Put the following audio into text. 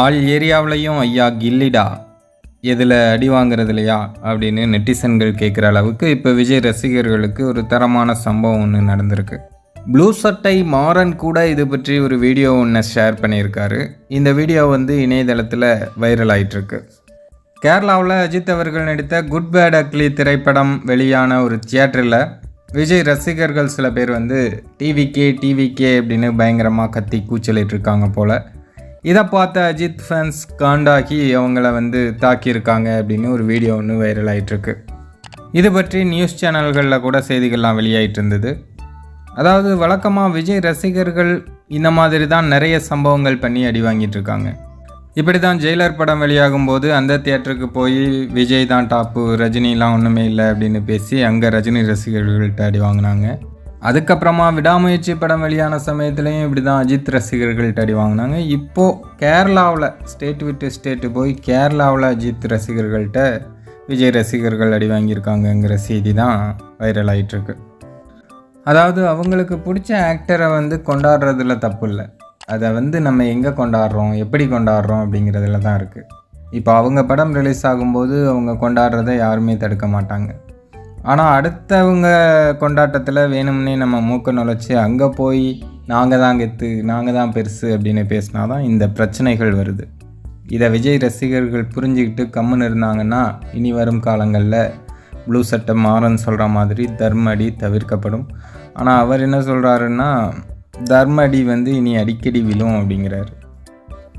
All ஏரியாவிலையும் ஐயா கில்லிடா எதில் அடி வாங்குறது இல்லையா அப்படின்னு நெட்டிசன்கள் கேட்குற அளவுக்கு இப்போ விஜய் ரசிகர்களுக்கு ஒரு தரமான சம்பவம் ஒன்று நடந்திருக்கு. ப்ளூ சட்டை மாறன் கூட இது பற்றி ஒரு வீடியோ ஒன்று ஷேர் பண்ணியிருக்காரு. இந்த வீடியோ வந்து இணையதளத்தில் வைரல் ஆகிட்டுருக்கு கேரளாவில் அஜித் அவர்கள் நடித்த குட் பேட் அக்லி திரைப்படம் வெளியான ஒரு தியேட்டரில் விஜய் ரசிகர்கள் சில பேர் வந்து டிவிகே டிவிகே அப்படின்னு பயங்கரமாக கத்தி கூச்சலிட்டு இருக்காங்க போல். இதை பார்த்த அஜித் ஃபேன்ஸ் காண்டாகி அவங்கள வந்து தாக்கியிருக்காங்க அப்படின்னு ஒரு வீடியோ ஒன்று வைரல் ஆயிட்டிருக்கு. இது பற்றி நியூஸ் சேனல்களில் கூட செய்திகள்லாம் வெளியாயிட்டு இருந்தது. அதாவது வழக்கமாக விஜய் ரசிகர்கள் இந்த மாதிரி தான் நிறைய சம்பவங்கள் பண்ணி அடி வாங்கிட்டு இருக்காங்க. இப்படி தான் ஜெயிலர் படம் வெளியாகும் போது அந்த தியேட்டருக்கு போய் விஜய் தான் டாப்பு ரஜினிலாம் ஒன்றுமே இல்லை அப்படின்னு பேசி அங்கே ரஜினி ரசிகர்கள்ட்ட அடி வாங்கினாங்க. அதுக்கப்புறமா விடாமுயற்சி படம் வெளியான சமயத்துலேயும் இப்படி தான் அஜித் ரசிகர்கள்ட்ட அடி வாங்கினாங்க. இப்போது கேரளாவில் ஸ்டேட் விட்டு ஸ்டேட்டு போய் கேரளாவில் அஜித் ரசிகர்கள்ட்ட விஜய் ரசிகர்கள் அடி வாங்கியிருக்காங்கங்கிற செய்தி தான் வைரல் ஆயிட்டிருக்கு. அதாவது அவங்களுக்கு பிடிச்ச ஆக்டரை வந்து கொண்டாடுறதுல தப்பு இல்லை. அதை வந்து நம்ம எங்கே கொண்டாடுறோம் எப்படி கொண்டாடுறோம் அப்படிங்கிறதுல தான் இருக்குது இப்போ அவங்க படம் ரிலீஸ் ஆகும்போது அவங்க கொண்டாடுறதை யாருமே தடுக்க மாட்டாங்க. ஆனால் அடுத்தவங்க கொண்டாட்டத்தில் வேணும்னே நம்ம மூக்க நுழைச்சி அங்கே போய் நாங்கள் தான் கெத்து நாங்கள் தான் பெருசு அப்படின்னு பேசினா தான் இந்த பிரச்சனைகள் வருது. இதை விஜய் ரசிகர்கள் புரிஞ்சுக்கிட்டு கம்முன்னு இருந்தாங்கன்னா இனி வரும் காலங்களில் ப்ளூ சட்டை மாறன்னு சொல்கிற மாதிரி தர்ம அடி தவிர்க்கப்படும். ஆனால் அவர் என்ன சொல்கிறாருன்னா தர்ம அடி வந்து இனி அடிக்கடி விழும் அப்படிங்கிறாரு.